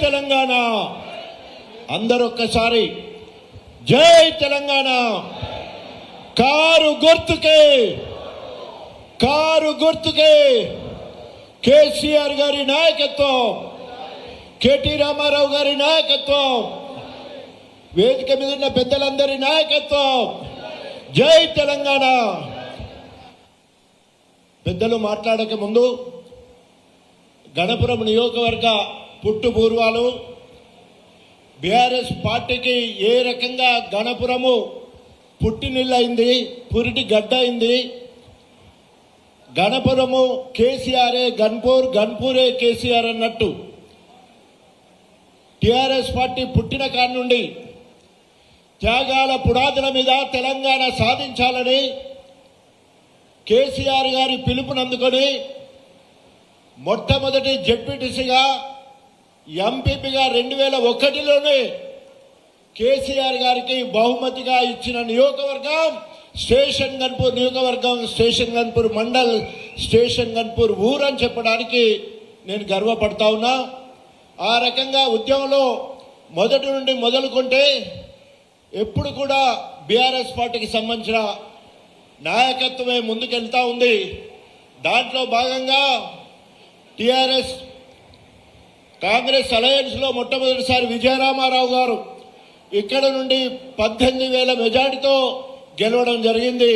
తెలంగాణ. అందరూ ఒక్కసారి జై తెలంగాణ. కారు గుర్తుకే. కారు గుర్తుకే. కేసీఆర్ గారి నాయకత్వం. కేటీ రామారావు గారి నాయకత్వం. వేదిక మీద ఉన్న పెద్దలందరి నాయకత్వం. జై తెలంగాణ. పెద్దలు మాట్లాడక ముందు గణపురం నియోజకవర్గ పుట్టుపూర్వాలు బీఆర్ఎస్ పార్టీకి ఏ రకంగా గణపురము పుట్టినిల్లయింది పురిటి గడ్డ అయింది గణపురము కేసీఆరే గన్పూర్ గన్పూరే కేసీఆర్ అన్నట్టు. టిఆర్ఎస్ పార్టీ పుట్టిన కాడి నుండి త్యాగాల పునాదుల మీద తెలంగాణ సాధించాలని కేసీఆర్ గారి పిలుపునందుకొని మొట్టమొదటి జడ్పీటీసీగా ఎంపీపీగా రెండు వేల ఒకటిలోనే కేసీఆర్ గారికి బహుమతిగా ఇచ్చిన నియోజకవర్గం స్టేషన్ గన్పూర్ నియోజకవర్గం స్టేషన్ గన్పూర్ మండల్ స్టేషన్ గన్పూర్ ఊరు అని చెప్పడానికి నేను గర్వపడతా ఉన్నా. ఆ రకంగా ఉద్యమంలో మొదటి నుండి మొదలుకుంటే ఎప్పుడు కూడా బీఆర్ఎస్ పార్టీకి సంబంధించిన నాయకత్వమే ముందుకెళ్తా ఉంది. దాంట్లో భాగంగా టీఆర్ఎస్ కాంగ్రెస్ అలయన్స్లో మొట్టమొదటిసారి విజయరామారావు గారు ఇక్కడ నుండి పద్దెనిమిది వేల మెజార్టీతో గెలవడం జరిగింది.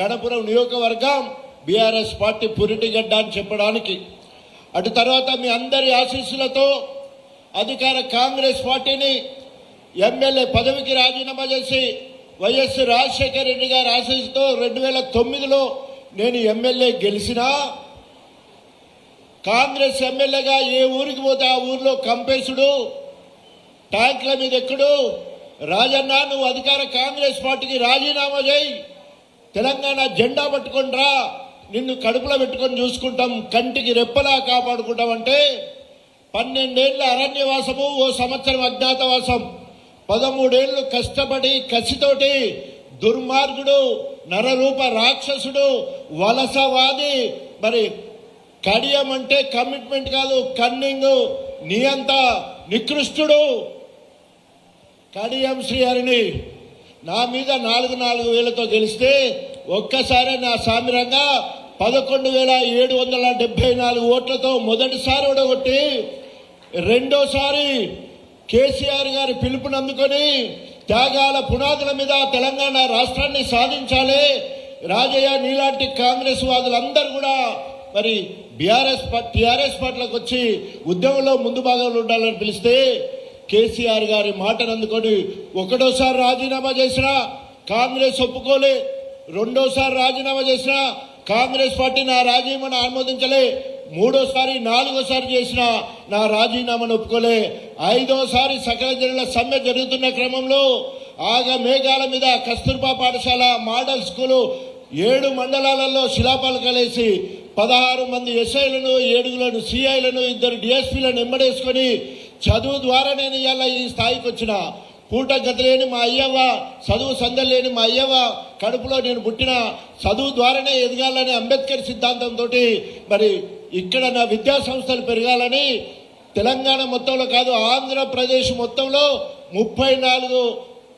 గణపురం నియోజకవర్గం బీఆర్ఎస్ పార్టీ పురిటిగడ్డ అని చెప్పడానికి. అటు తర్వాత మీ అందరి ఆశీస్సులతో అధికార కాంగ్రెస్ పార్టీని ఎమ్మెల్యే పదవికి రాజీనామా చేసి వైఎస్ రాజశేఖర రెడ్డి గారి ఆశీస్సుతో రెండు వేల తొమ్మిదిలో నేను ఎమ్మెల్యే గెలిచినా కాంగ్రెస్ ఎమ్మెల్యేగా ఏ ఊరికి పోతే ఆ ఊర్లో కంపేసుడు ట్యాంకుల మీద ఎక్కుడు. రాజన్న నువ్వు అధికార కాంగ్రెస్ పార్టీకి రాజీనామా చేయి. తెలంగాణ జెండా పట్టుకొని రా. నిన్ను కడుపులో పెట్టుకొని చూసుకుంటాం కంటికి రెప్పలా కాపాడుకుంటాం అంటే పన్నెండేళ్ళ అరణ్యవాసము ఓ సంవత్సరం అజ్ఞాతవాసం. పదమూడేళ్ళు కష్టపడి కసితోటి దుర్మార్గుడు నరరూప రాక్షసుడు వలసవాది. మరి కడియం అంటే కమిట్మెంట్ కాదు కన్నింగ్ నీ అంత నికృష్టుడు. కడియం శ్రీహరిని నా మీద నాలుగు నాలుగు వేలతో గెలిస్తే ఒక్కసారి నా సామిరంగా పదకొండు వేల ఏడు వందల డెబ్బై నాలుగు ఓట్లతో మొదటిసారి ఓడగొట్టి రెండోసారి కేసీఆర్ గారి పిలుపునందుకొని త్యాగాల పునాదుల మీద తెలంగాణ రాష్ట్రాన్ని సాధించాలి. రాజయ్య నీలాంటి కాంగ్రెస్ వాదులందరూ కూడా మరి బీఆర్ఎస్ టీఆర్ఎస్ పార్టీలకు వచ్చి ఉద్యమంలో ముందు భాగంలో ఉండాలని పిలిస్తే కేసీఆర్ గారి మాటను అందుకొని ఒకటోసారి రాజీనామా చేసినా కాంగ్రెస్ ఒప్పుకోలే. రెండోసారి రాజీనామా చేసినా కాంగ్రెస్ పార్టీ నా రాజీనామాను ఆమోదించలే. మూడోసారి నాలుగోసారి చేసిన నా రాజీనామాను ఒప్పుకోలే. ఐదోసారి సకల జిల్లా సమ్మె జరుగుతున్న క్రమంలో ఆగ మేఘాల మీద కస్తూర్బా పాఠశాల మోడల్ స్కూలు ఏడు మండలాలలో శిలాపలకలేసి పదహారు మంది ఎస్ఐలను ఏడుగులను సిఐలను ఇద్దరు డిఎస్పీలను ఎంబడేసుకొని చదువు ద్వారా నేను ఇవాళ ఈ స్థాయికి వచ్చిన. పూట గతలేని మా అయ్యవ్వ చదువు సందడి లేని మా అయ్యవ్వ కడుపులో నేను పుట్టిన. చదువు ద్వారానే ఎదగాలని అంబేద్కర్ సిద్ధాంతంతో మరి ఇక్కడ నా విద్యా సంస్థలు పెరగాలని తెలంగాణ మొత్తంలో కాదు ఆంధ్రప్రదేశ్ మొత్తంలో ముప్పై నాలుగు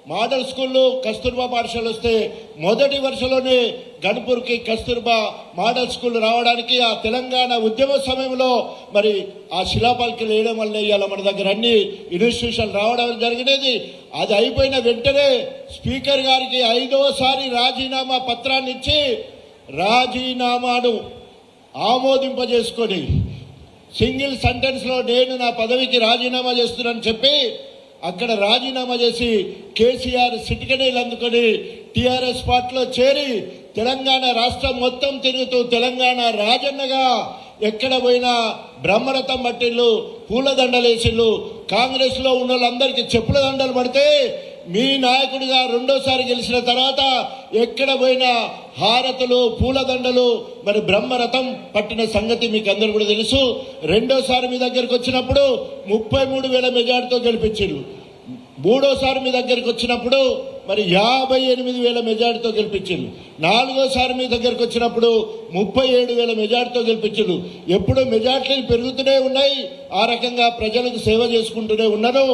మోడల్ స్కూళ్ళు కస్తూర్బా పాఠశాలలు వస్తే మొదటి వరుసలోనే గణపూర్కి కస్తూర్బా మోడల్ స్కూల్ రావడానికి ఆ తెలంగాణ ఉద్యమ సమయంలో మరి ఆ శిలాపాలకి వేయడం వల్ల ఇవాళ మన దగ్గర అన్ని ఇన్స్టిట్యూషన్ రావడం జరిగినది. అది అయిపోయిన వెంటనే స్పీకర్ గారికి ఐదోసారి రాజీనామా పత్రాన్ని ఇచ్చి రాజీనామాను ఆమోదింపజేసుకొని సింగిల్ సెంటెన్స్లో నేను నా పదవికి రాజీనామా చేస్తున్నానని చెప్పి అక్కడ రాజీనామా చేసి కేసీఆర్ సిటికనీలు అందుకొని టీఆర్ఎస్ పార్టీలో చేరి తెలంగాణ రాష్ట్రం మొత్తం తిరుగుతూ తెలంగాణ రాజన్నగా ఎక్కడ పోయినా బ్రహ్మరథం పట్టిళ్ళు పూలదండలు వేసిళ్ళు కాంగ్రెస్లో ఉన్న వాళ్ళందరికీ చెప్పుల దండలు పడితే మీ నాయకుడిగా రెండోసారి గెలిచిన తర్వాత ఎక్కడ పోయినా హారతులు పూలదండలు మరి బ్రహ్మరథం పట్టిన సంగతి మీకు అందరు కూడా తెలుసు. రెండోసారి మీ దగ్గరికి వచ్చినప్పుడు ముప్పై మూడు వేల మెజార్టీతో గెలిపించారు మూడోసారి మీ దగ్గరికి వచ్చినప్పుడు మరి యాభై ఎనిమిది వేల మెజార్టీతో గెలిపించిండు నాలుగోసారి మీ దగ్గరకు వచ్చినప్పుడు ముప్పై ఏడు వేల మెజార్టీతో గెలిపించిండు ఎప్పుడూ మెజార్టీలు పెరుగుతూనే ఉన్నాయి. ఆ రకంగా ప్రజలకు సేవ చేసుకుంటూనే ఉన్నారు.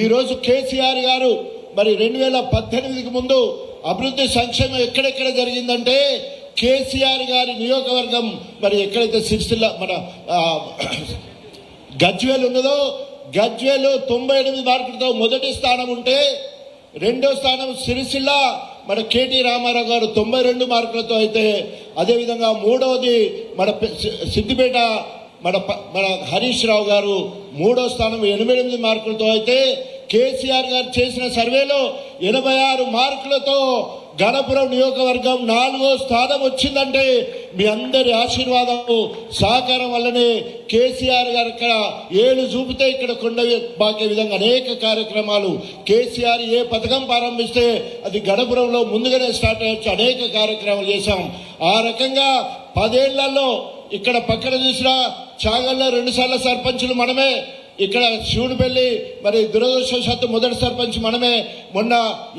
ఈరోజు కేసీఆర్ గారు మరి రెండు వేల పద్దెనిమిదికి ముందు అభివృద్ధి సంక్షేమం ఎక్కడెక్కడ జరిగిందంటే కేసీఆర్ గారి నియోజకవర్గం మరి ఎక్కడైతే సిరిసిల్ల మన గజ్వేల్ ఉన్నదో గజ్వేల్ తొంభై ఎనిమిది మార్కులతో మొదటి స్థానం ఉంటే రెండో స్థానం సిరిసిల్ల. మన కేటీ రామారావు గారు తొంభై రెండు మార్కులతో అయితే అదేవిధంగా మూడవది మన సిద్దిపేట మన మన హరీష్ రావు గారు మూడో స్థానం ఎనభై ఎనిమిది మార్కులతో అయితే కేసీఆర్ గారు చేసిన సర్వేలో ఎనభై ఆరు మార్కులతో గణపురం నియోజకవర్గం నాలుగో స్థానం వచ్చిందంటే మీ అందరి ఆశీర్వాదము సహకారం వల్లనే కేసీఆర్ గారు ఇక్కడ ఏళ్ళు చూపితే ఇక్కడ కొండ బాకే విధంగా అనేక కార్యక్రమాలు. కేసీఆర్ ఏ పథకం ప్రారంభిస్తే అది గణపురంలో ముందుగానే స్టార్ట్ అయ్యొచ్చు. అనేక కార్యక్రమాలు చేశాం. ఆ రకంగా పదేళ్ళలో ఇక్కడ పక్కన చూసిన చాగల్లో రెండుసార్ల సర్పంచులు మనమే. ఇక్కడ శివుడిపల్లి మరి దురదృష్టవశాత్తు మొదటి సర్పంచ్ మనమే. మొన్న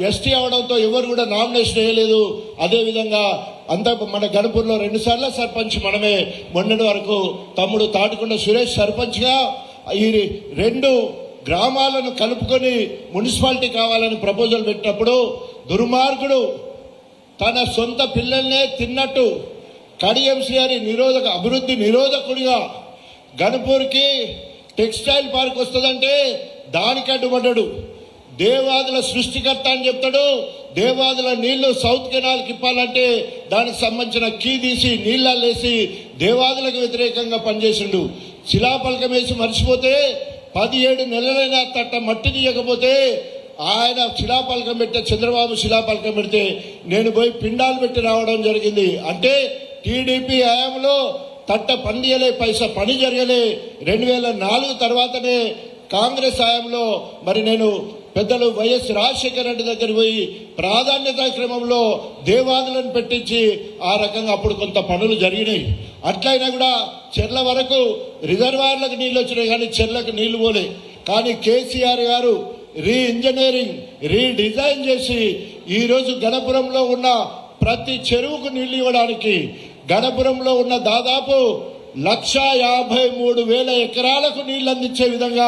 ఎస్టీ అవడంతో ఎవరు కూడా నామినేషన్ వేయలేదు. అదేవిధంగా అంత మన గణపూర్లో రెండుసార్ల సర్పంచ్ మనమే. మొన్నటి వరకు తమ్ముడు తాటికొండ సురేష్ సర్పంచ్గా ఈ రెండు గ్రామాలను కలుపుకొని మున్సిపాలిటీ కావాలని ప్రపోజల్ పెట్టినప్పుడు దుర్మార్గుడు తన సొంత పిల్లల్నే తిన్నట్టు కడియం నిరోధక అభివృద్ధి నిరోధకుడిగా గణపూర్కి టెక్స్టైల్ పార్క్ వస్తుందంటే దానికి అడ్డుపడ్డాడు. దేవాదుల సృష్టికర్త అని చెప్తాడు. దేవాదుల నీళ్ళు సౌత్ కెనాల్కి ఇప్పాలంటే దానికి సంబంధించిన కీ తీసి నీళ్ళల్లేసి దేవాదులకు వ్యతిరేకంగా పనిచేసిండు. శిలాపలకం వేసి మర్చిపోతే పదిహేడు నెలలైనా తట్ట మట్టి తీయకపోతే ఆయన శిలాపలకం పెట్టే చంద్రబాబు శిలాపలకం పెడితే నేను పోయి పిండాలు పెట్టి రావడం జరిగింది. అంటే టీడీపీ హయాంలో తట్ట పండియలే పైస పైసా పని జరగలే. రెండు వేల నాలుగు తర్వాతనే కాంగ్రెస్ హయాంలో మరి నేను పెద్దలు వైఎస్ రాజశేఖర రెడ్డి దగ్గర పోయి ప్రాధాన్యత క్రమంలో దేవాదులను పెట్టించి ఆ రకంగా అప్పుడు కొంత పనులు జరిగినాయి. అట్లయినా కూడా చెర్ల వరకు రిజర్వాయర్లకు నీళ్ళు వచ్చినాయి కానీ చెర్లకు నీళ్ళు పోలే. కానీ కేసీఆర్ గారు రీ ఇంజనీరింగ్ రీడిజైన్ చేసి ఈరోజు గణపురంలో ఉన్న ప్రతి చెరువుకు నీళ్ళు ఇవ్వడానికి గణపురంలో ఉన్న దాదాపు లక్ష యాభై మూడు వేల ఎకరాలకు నీళ్ళు అందించే విధంగా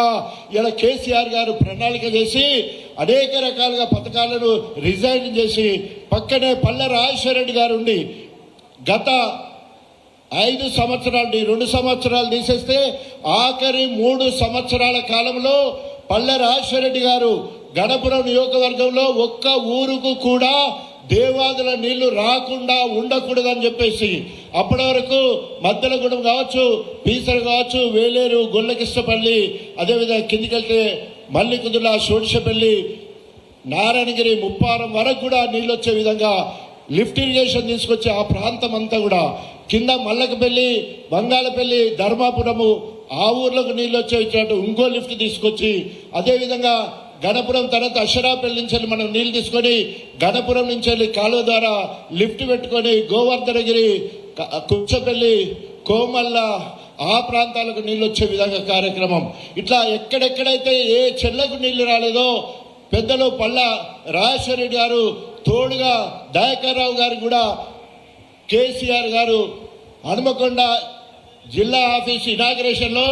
ఇలా కేసీఆర్ గారు ప్రణాళిక చేసి అనేక రకాలుగా పథకాలను రిజైన్ చేసి పక్కనే పల్లె రాజేశ్వర రెడ్డి గారు ఉండి గత ఐదు సంవత్సరాలు రెండు సంవత్సరాలు తీసేస్తే ఆఖరి మూడు సంవత్సరాల కాలంలో పల్లె రాజశేఖరెడ్డి గారు గణపురం నియోజకవర్గంలో ఒక్క ఊరుకు కూడా దేవాదుల నీళ్ళు రాకుండా ఉండకూడదని చెప్పేసి అప్పటి వరకు మద్దలగూడెం కావచ్చు పీసర కావచ్చు వేలేరు గొల్లకిష్టపల్లి అదేవిధంగా కిందికెళ్తే మల్లికుదుల షోడిషపల్లి నారాయణగిరి ముప్పారం వరకు కూడా నీళ్ళు వచ్చే విధంగా లిఫ్ట్ ఇరిగేషన్ తీసుకొచ్చి ఆ ప్రాంతం అంతా కూడా కింద మల్లకపల్లి బంగాళపల్లి ధర్మాపురము ఆ ఊర్లకు నీళ్ళు వచ్చేటట్టు ఇంకో లిఫ్ట్ తీసుకొచ్చి అదేవిధంగా గణపురం తర్వాత అక్షరాపల్లి నుంచి వెళ్ళి మనం నీళ్ళు తీసుకొని గణపురం నుంచి వెళ్ళి కాలువ ద్వారా లిఫ్ట్ పెట్టుకొని గోవర్ధనగిరి కుచ్చపల్లి కోమల్ల ఆ ప్రాంతాలకు నీళ్ళు వచ్చే విధంగా కార్యక్రమం. ఇట్లా ఎక్కడెక్కడైతే ఏ చెల్లకు నీళ్ళు రాలేదో పెద్దలు పల్ల రాజేశ్వర రెడ్డి గారు తోడుగా దయాకర్ రావు గారు కూడా కేసీఆర్ గారు హనుమకొండ జిల్లా ఆఫీస్ ఇనాగ్రేషన్లో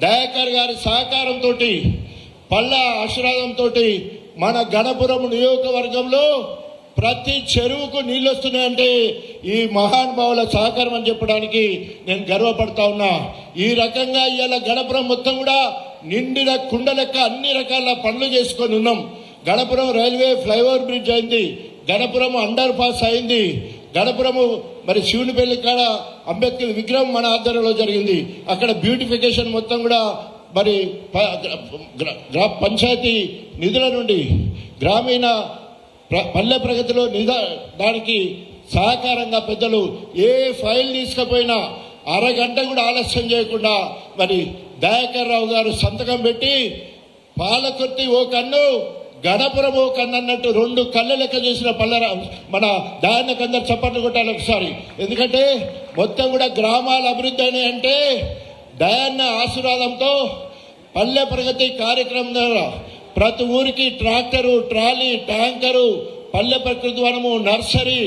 దయాకర్ గారి సహకారంతో పళ్ళ ఆశీర్వాదంతో మన గణపురం నియోజకవర్గంలో ప్రతి చెరువుకు నీళ్ళు వస్తున్నాయంటే ఈ మహానుభావుల సహకారం అని చెప్పడానికి నేను గర్వపడతా ఉన్నా. ఈ రకంగా ఇవాళ గణపురం మొత్తం కూడా నిండిన కుండ లెక్క అన్ని రకాల పనులు చేసుకొని ఉన్నాం. గణపురం రైల్వే ఫ్లైఓవర్ బ్రిడ్జ్ అయింది. గణపురం అండర్ పాస్ అయింది. గణపురము మరి శివునిపల్లి కాడ అంబేద్కర్ విగ్రహం మన ఆధ్వర్యంలో జరిగింది. అక్కడ బ్యూటిఫికేషన్ మొత్తం కూడా మరి ప- గ్రా పంచాయతీ నిధుల నుండి గ్రామీణ ప్ర- పల్లె ప్రగతిలో నిధ దానికి సహకారంగా పెద్దలు ఏ ఫైల్ తీసుకుపోయినా అరగంట కూడా ఆలస్యం చేయకుండా మరి దయాకర్ రావు గారు సంతకం పెట్టి పాలకుర్తి ఓ కన్ను గణపురం ఓ కన్ను అన్నట్టు రెండు కళ్ళు లెక్క చేసిన పల్లెరా మన దాయాన్నకు అందరు చప్పట్లు కొట్టాలి ఒకసారి. ఎందుకంటే మొత్తం కూడా గ్రామాల అభివృద్ధి అంటే దయాన్న ఆశీర్వాదంతో పల్లె ప్రగతి కార్యక్రమం ద్వారా ప్రతి ఊరికి ట్రాక్టరు ట్రాలీ ట్యాంకరు పల్లె ప్రకృతి వనము nursery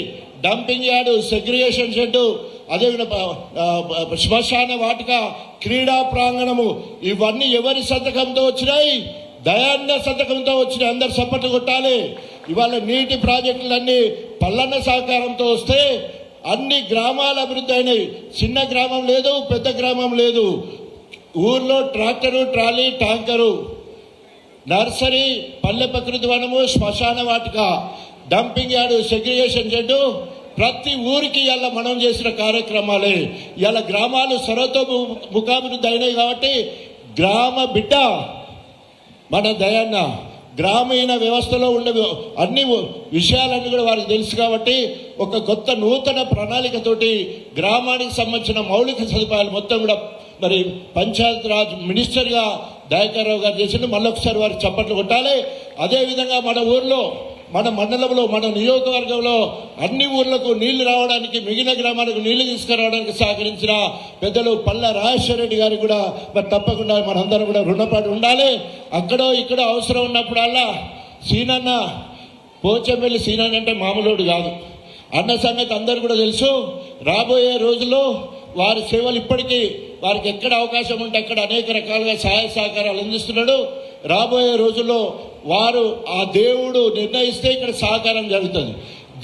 dumping yard segregation shed అదేవిధంగా శ్మశాన వాటిక క్రీడా ప్రాంగణము ఇవన్నీ ఎవరి సంతకంతో వచ్చినాయి? దయాన్న సంతకంతో వచ్చినాయి అందరు సపోర్ట్ కొట్టాలి. ఇవాళ నీటి ప్రాజెక్టులన్నీ పల్లన్న సహకారంతో వస్తే అన్ని గ్రామాల అభివృద్ధి అయినాయి. చిన్న గ్రామం లేదు పెద్ద గ్రామం లేదు. ఊర్లో ట్రాక్టరు ట్రాలీ ట్యాంకరు నర్సరీ పల్లె ప్రకృతి వనము శ్మశాన వాటిక డంపింగ్ యార్డు సెగ్రిగేషన్ షెడ్డు ప్రతి ఊరికి ఇలా మనం చేసిన కార్యక్రమాలే. ఇలా గ్రామాలు సర్వతో ముఖాభివృద్ధి అయినాయి కాబట్టి గ్రామ బిడ్డ మన దయన్న గ్రామీణ వ్యవస్థలో ఉండే అన్ని విషయాలన్నీ కూడా వారికి తెలుసు కాబట్టి ఒక కొత్త నూతన ప్రణాళికతోటి గ్రామానికి సంబంధించిన మౌలిక సదుపాయాలు మొత్తం కూడా మరి పంచాయత్ రాజ్ మినిస్టర్గా దయాకర్రావు గారు చేసిండు. మళ్ళొకసారి వారికి చప్పట్లు కొట్టాలి. అదేవిధంగా మన ఊర్లో మన మండలంలో మన నియోజకవర్గంలో అన్ని ఊర్లకు నీళ్ళు రావడానికి మిగిలిన గ్రామాలకు నీళ్ళు తీసుకురావడానికి సహకరించిన పెద్దలు పల్ల రాజేశ్వర రెడ్డి గారికి కూడా మరి తప్పకుండా మనందరం కూడా రుణపాటు ఉండాలి. అక్కడో ఇక్కడో అవసరం ఉన్నప్పుడల్లా సీనన్న పోచంపల్లి సీనన్న అంటే మామూలుడు కాదు. అన్న సంగతి అందరు కూడా తెలుసు. రాబోయే రోజుల్లో వారి సేవలు ఇప్పటికీ వారికి ఎక్కడ అవకాశం ఉంటే అక్కడ అనేక రకాలుగా సహాయ సహకారాలు అందిస్తున్నాడు. రాబోయే రోజుల్లో వారు ఆ దేవుడు నిర్ణయిస్తే ఇక్కడ సహకారం జరుగుతుంది.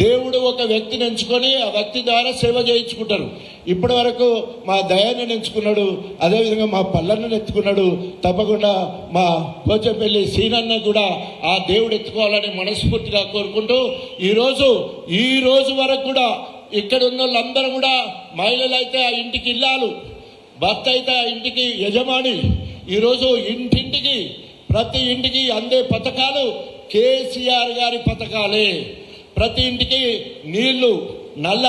దేవుడు ఒక వ్యక్తిని ఎంచుకొని ఆ వ్యక్తి ద్వారా సేవ చేయించుకుంటారు. ఇప్పటి వరకు మా దయాన్ని ఎంచుకున్నాడు అదేవిధంగా మా పల్లెలను ఎత్తుకున్నాడు తప్పకుండా మా కోచంపల్లి సీనన్న కూడా ఆ దేవుడు ఎత్తుకోవాలని మనస్ఫూర్తిగా కోరుకుంటూ ఈరోజు ఈ రోజు వరకు కూడా ఇక్కడ ఉన్న వాళ్ళందరూ కూడా మహిళలు అయితే ఆ ఇంటికి ఇల్లాలు భర్త అయితే ఆ ఇంటికి యజమాని ఈరోజు ఇంటింటికి ప్రతి ఇంటికి అందే పథకాలు కేసీఆర్ గారి పథకాలే. ప్రతి ఇంటికి నీళ్ళు నల్ల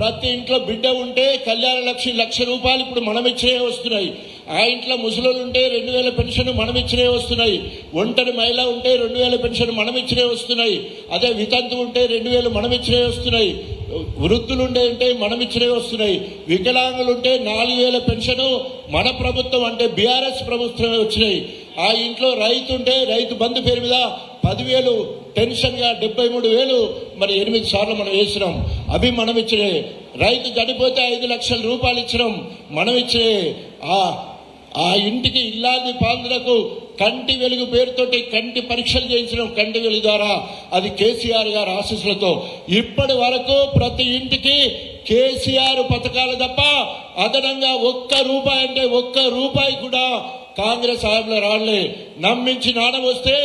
ప్రతి ఇంట్లో బిడ్డ ఉంటే కళ్యాణ లక్ష్మి లక్ష రూపాయలు ఇప్పుడు మనం వస్తున్నాయి. ఆ ఇంట్లో ముసలోళ్ళు ఉంటే రెండు వేల పెన్షన్ మనం ఇచ్చినే వస్తున్నాయి. ఒంటరి మహిళ ఉంటే రెండు వేల పెన్షన్ మనం ఇచ్చినే వస్తున్నాయి. అదే వితంతు ఉంటే రెండు వేలు మనం ఇచ్చినే వస్తున్నాయి. వృద్ధులు ఉండే ఉంటే మనం వస్తున్నాయి. వికలాంగులు ఉంటే నాలుగు వేల పెన్షన్ మన ప్రభుత్వం అంటే బీఆర్ఎస్ ప్రభుత్వమే వచ్చినాయి. ఆ ఇంట్లో రైతు ఉంటే రైతు బంధు పేరు మీద పదివేలు టెన్షన్గా డెబ్బై మూడు వేలు మరి ఎనిమిది సార్లు మనం వేసినాం. అవి మనం ఇచ్చే రైతు చనిపోతే ఐదు లక్షల రూపాయలు ఇచ్చినాం. మనం ఇచ్చే ఆ ఆ ఇంటికి ఇల్లాది పాందులకు కంటి వెలుగు పేరుతోటి కంటి పరీక్షలు చేయించడం కంటి వెలుగు ద్వారా. అది కేసీఆర్ గారి ఆశీస్సులతో. ఇప్పటి వరకు ప్రతి ఇంటికి కేసీఆర్ పథకాలు తప్ప అదనంగా ఒక్క రూపాయి అంటే ఒక్క రూపాయి కూడా కాంగ్రెస్ హయాంలో రాలే నమ్మించి నాణం వస్తే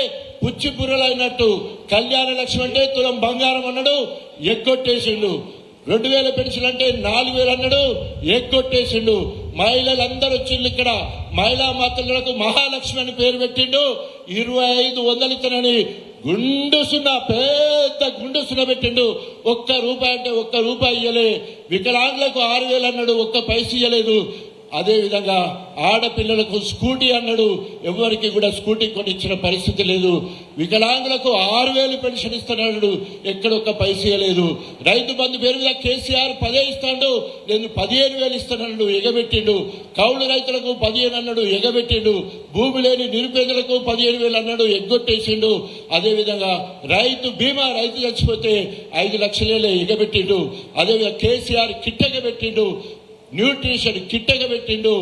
పుచ్చి బుర్రలైనట్టు కళ్యాణ లక్ష్మి అంటే తులం బంగారం అన్నాడు ఎగ్గొట్టేసిండు. రెండు వేల పెన్షన్ అంటే నాలుగు వేలు అన్నాడు ఎగ్గొట్టేసిండు. మహిళలందరూ వచ్చిండు ఇక్కడ. మహిళా మాతలకు మహాలక్ష్మి అని పేరు పెట్టిండు. ఇరవై ఐదు వందలు ఇతనని గుండుసున్న పెద్ద గుండుసున్న పెట్టిండు. ఒక్క రూపాయి అంటే ఒక్క రూపాయి ఇయ్యలే. వికలాంగులకు ఆరు వేలు అన్నాడు ఒక్క పైస ఇయ్యలేదు. అదేవిధంగా ఆడపిల్లలకు స్కూటీ అన్నాడు. ఎవరికి కూడా స్కూటీ కొనిచ్చిన పరిస్థితి లేదు. వికలాంగులకు ఆరు వేలు పెన్షన్ ఇస్తున్నాడు. ఎక్కడొక్క పైసే లేదు. రైతు బంధు పేరు మీద కేసీఆర్ పదే ఇస్తాడు. నేను పదిహేను వేలు ఇస్తున్నాడు ఎగబెట్టిండు. కౌలు రైతులకు పదిహేను అన్నాడు. ఎగబెట్టిండు. భూమి లేని నిరుపేదలకు పదిహేను వేలు అన్నాడు. ఎగ్గొట్టేసిండు. అదేవిధంగా రైతు బీమా రైతు చచ్చిపోతే ఐదు లక్షలేలే ఎగబెట్టిండు. అదేవిధంగా కేసీఆర్ కిట్టగా పెట్టిండు న్యూట్రిషన్ చిట్టగా పెట్టిండు.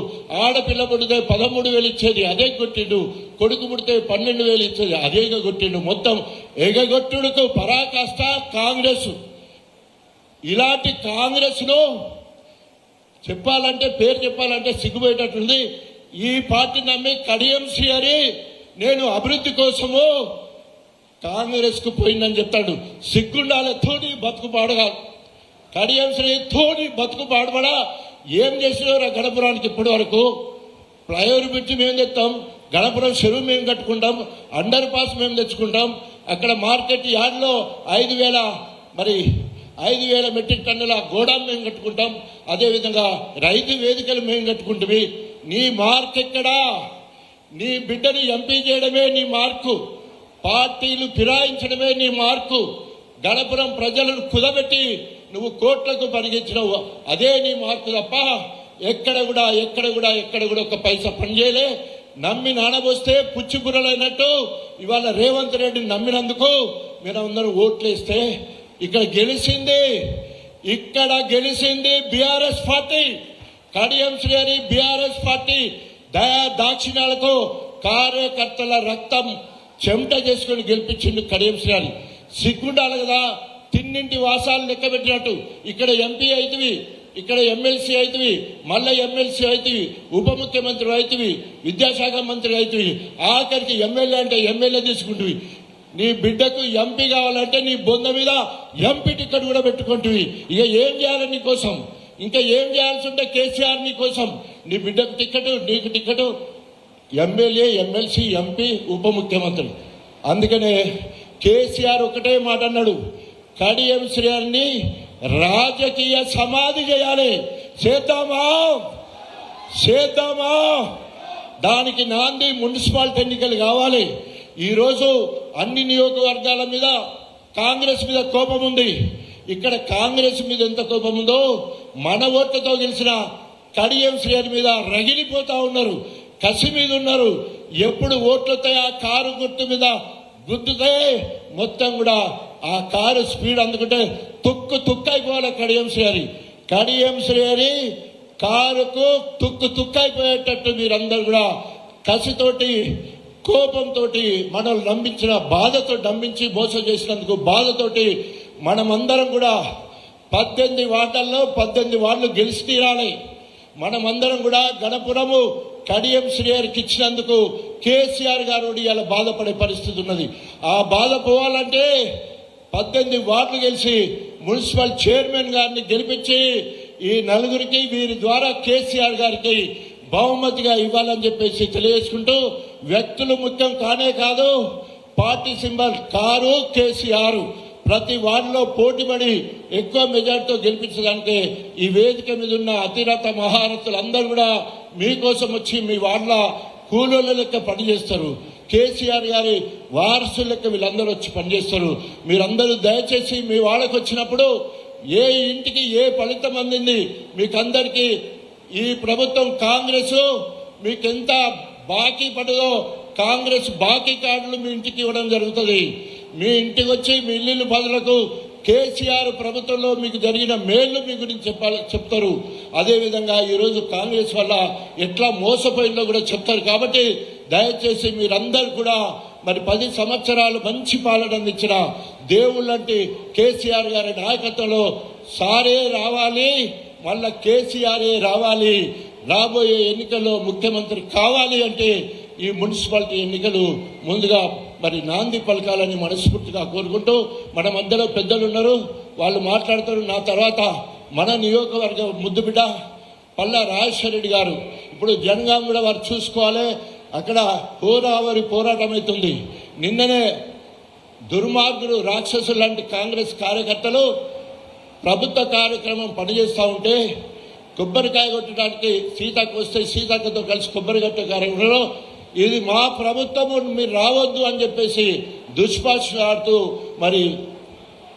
ఆడపిల్ల పుడితే పదమూడు వేలు ఇచ్చేది అదే కొట్టిండు. కొడుకు పుడితే పన్నెండు వేలు ఇచ్చేది అదే కొట్టిండు. మొత్తం ఎగగొట్టుడుకు పరాకాష్ట కాంగ్రెస్. ఇలాంటి కాంగ్రెస్లో చెప్పాలంటే పేరు చెప్పాలంటే సిగ్గుపోయేటట్టుంది ఈ పార్టీ నమ్మి కడియంసి అని నేను అభివృద్ధి కోసము కాంగ్రెస్కు పోయిందని చెప్తాడు. సిగ్గుండాలి తోడి బతుకు పాడగాలి కడియంశ్రీ తోడి బతుకు పాడబడా. ఏం చేసినారు గణపురానికి ఇప్పటి వరకు? ఫ్లైఓవర్ బ్రిడ్జ్ మేము తెస్తాం గణపురం చెరువు మేము కట్టుకుంటాం అండర్ పాస్ మేము తెచ్చుకుంటాం. అక్కడ మార్కెట్ యార్డ్లో ఐదు వేల మరి ఐదు వేల మెట్రిక్ టన్నుల గోడాం మేము కట్టుకుంటాం. అదేవిధంగా రైతు వేదికలు మేము కట్టుకుంటుంది నీ మార్క్ ఎక్కడా? నీ బిడ్డని ఎంపీ చేయడమే నీ మార్కు. పార్టీలు ఫిరాయించడమే నీ మార్కు. గణపురం ప్రజలను కుదబెట్టి నువ్వు కోట్లకు పరిగెత్తినవు అదే నీ మార్పు తప్ప ఎక్కడ కూడా ఎక్కడ కూడా ఎక్కడ కూడా ఒక పైసా పనిచేయలే నమ్మి నానబోస్తే పుచ్చిగురలైనట్టు ఇవాళ రేవంత్ రెడ్డిని నమ్మినందుకు మీరు అందరూ ఓట్లేస్తే ఇక్కడ గెలిచింది ఇక్కడ గెలిచింది బీఆర్ఎస్ పార్టీ. కడియం శ్రేణి బీఆర్ఎస్ పార్టీ దయా దాక్షిణ్యాలతో కార్యకర్తల రక్తం చెమట చేసుకుని గెలిపించింది కడియం శ్రేణి. సిగ్గుండాలి కదా తిన్నింటి వాసాలు లెక్క పెట్టినట్టు ఇక్కడ ఎంపీ అవుతుంది ఇక్కడ ఎమ్మెల్సీ అవుతుంది మళ్ళీ ఎమ్మెల్సీ అవుతుంది ఉప ముఖ్యమంత్రి అవుతుంది విద్యాశాఖ మంత్రి అవుతుంది ఆఖరికి ఎమ్మెల్యే అంటే ఎమ్మెల్యే తీసుకుంటువి. నీ బిడ్డకు ఎంపీ కావాలంటే నీ బొంద మీద ఎంపీ టికెట్ కూడా పెట్టుకుంటువి. ఇక ఏం చేయాలి నీకోసం ఇంకా ఏం చేయాల్సి ఉంటే కేసీఆర్ నీకోసం నీ బిడ్డకు టికెట్ నీకు టికెట్. ఎమ్మెల్యే ఎమ్మెల్సీ ఎంపీ ఉప ముఖ్యమంత్రి. అందుకనే కేసీఆర్ ఒకటే మాట అన్నాడు. కడియం రాజకీయ సమాధి చేయాలి. చేద్దామా చేద్దామా దానికి నాంది మున్సిపాలిటీ ఎన్నికలు కావాలి. ఈరోజు అన్ని నియోజకవర్గాల మీద కాంగ్రెస్ మీద కోపం ఉంది. ఇక్కడ కాంగ్రెస్ మీద ఎంత కోపం ఉందో మన ఓట్లతో గెలిచిన కడియం శ్రేణి మీద రగిలిపోతా ఉన్నారు. కసి మీద ఉన్నారు. ఎప్పుడు ఓట్లతో ఆ కారు గుర్తు మీద గుర్తుతే మొత్తం కూడా ఆ కారు స్పీడ్ అందుకుంటే తుక్కు తుక్కు అయిపోవాలి కడియం శ్రీహరి కడియం శ్రీహరి కారుకు తుక్కు తుక్కైపోయేటట్టు అయిపోయేటట్టు మీరందరూ కూడా కసితోటి కోపంతో మనల్ని నమ్మించిన బాధతో నమ్మించి మోసం చేసినందుకు బాధతోటి మనమందరం కూడా పద్దెనిమిది వార్డుల్లో పద్దెనిమిది వార్డులు గెలిచి తీరాలి. మనమందరం కూడా గణపురము కడియం శ్రీహరికి ఇచ్చినందుకు కేసీఆర్ గారు ఇలా బాధపడే పరిస్థితి ఉన్నది. ఆ బాధ పోవాలంటే పద్దెనిమిది వార్డులు గెలిచి మున్సిపల్ చైర్మన్ గారిని గెలిపించి ఈ నలుగురికి వీరి ద్వారా కేసీఆర్ గారికి బహుమతిగా ఇవ్వాలని చెప్పేసి తెలియజేసుకుంటూ వ్యక్తులు ముఖ్యం కానే కాదు పార్టీ సింబల్ కారు కేసీఆర్. ప్రతి వార్డులో పోటీపడి ఎక్కువ మెజార్టీతో గెలిపించడానికి ఈ వేదిక మీద ఉన్న అతిరథ మహారథులు అందరూ కూడా మీకోసం వచ్చి మీ వార్డుల కూలోళ్ళ లెక్క పనిచేస్తారు. కేసీఆర్ గారి వారసులకు వీళ్ళందరూ వచ్చి పనిచేస్తారు. మీరందరూ దయచేసి మీ వాళ్ళకు వచ్చినప్పుడు ఏ ఇంటికి ఏ ఫలితం అందింది మీకందరికీ ఈ ప్రభుత్వం కాంగ్రెస్ మీకు ఎంత బాకీ పడదో కాంగ్రెస్ బాకీ కార్డులు మీ ఇంటికి ఇవ్వడం జరుగుతుంది. మీ ఇంటికి వచ్చి మీ ఇల్లు బదులకు కేసీఆర్ ప్రభుత్వంలో మీకు జరిగిన మేళ్ళు మీ గురించి చెప్పాలి చెప్తారు. అదేవిధంగా ఈరోజు కాంగ్రెస్ వల్ల ఎట్లా మోసపోయిందో కూడా చెప్తారు. కాబట్టి దయచేసి మీరందరూ కూడా మరి పది సంవత్సరాలు మంచి పాలన అందించిన దేవుళ్ళంటి కేసీఆర్ గారి నాయకత్వంలో సారే రావాలి మళ్ళా కేసీఆరే రావాలి. రాబోయే ఎన్నికల్లో ముఖ్యమంత్రి కావాలి అంటే ఈ మున్సిపాలిటీ ఎన్నికలు ముందుగా మరి నాంది పలకాలని మనస్ఫూర్తిగా కోరుకుంటూ మన మధ్యలో పెద్దలు ఉన్నారు వాళ్ళు మాట్లాడతారు నా తర్వాత మన నియోజకవర్గ ముద్దుబిడ్డ పల్లా రాజేశ్వర రెడ్డి గారు. ఇప్పుడు జనగాం కూడా వారు చూసుకోవాలి అక్కడ హోరావరి పోరాటం అవుతుంది నిన్ననే దుర్మార్గుడు రాక్షసులు లాంటి కాంగ్రెస్ కార్యకర్తలు ప్రభుత్వ కార్యక్రమం పనిచేస్తూ ఉంటే కొబ్బరికాయ కొట్టడానికి సీతకు వస్తే సీతక్కతో కలిసి కొబ్బరి కట్టే కార్యక్రమంలో ఇది మా ప్రభుత్వము మీరు రావద్దు అని చెప్పేసి దుష్పాష ఆడుతూ మరి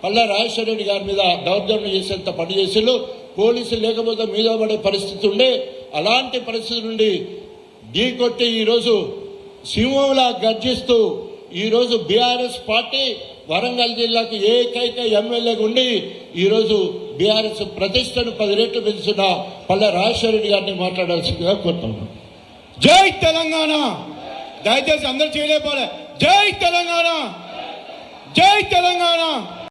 పల్లె రాజేశ్వర రెడ్డి గారి మీద దౌర్జన్యం చేసేంత పని చేసిళ్ళు పోలీసులు లేకపోతే మీద పడే పరిస్థితి ఉండే. అలాంటి పరిస్థితి నుండి ఢీ కొట్టి ఈరోజు సింహంలా గర్జిస్తూ ఈరోజు బీఆర్ఎస్ పార్టీ వరంగల్ జిల్లాకు ఏకైక ఎమ్మెల్యేగా ఉండి ఈరోజు బీఆర్ఎస్ ప్రతిష్టను పది రెట్లు పెంచుతున్న పల్లె రాజశేఖరెడ్డి గారిని మాట్లాడాల్సిందిగా కోరుతున్నాను. జై తెలంగాణ! దయచేసి అందరు చేయలేకపోలే. జై తెలంగాణ! జై తెలంగాణ!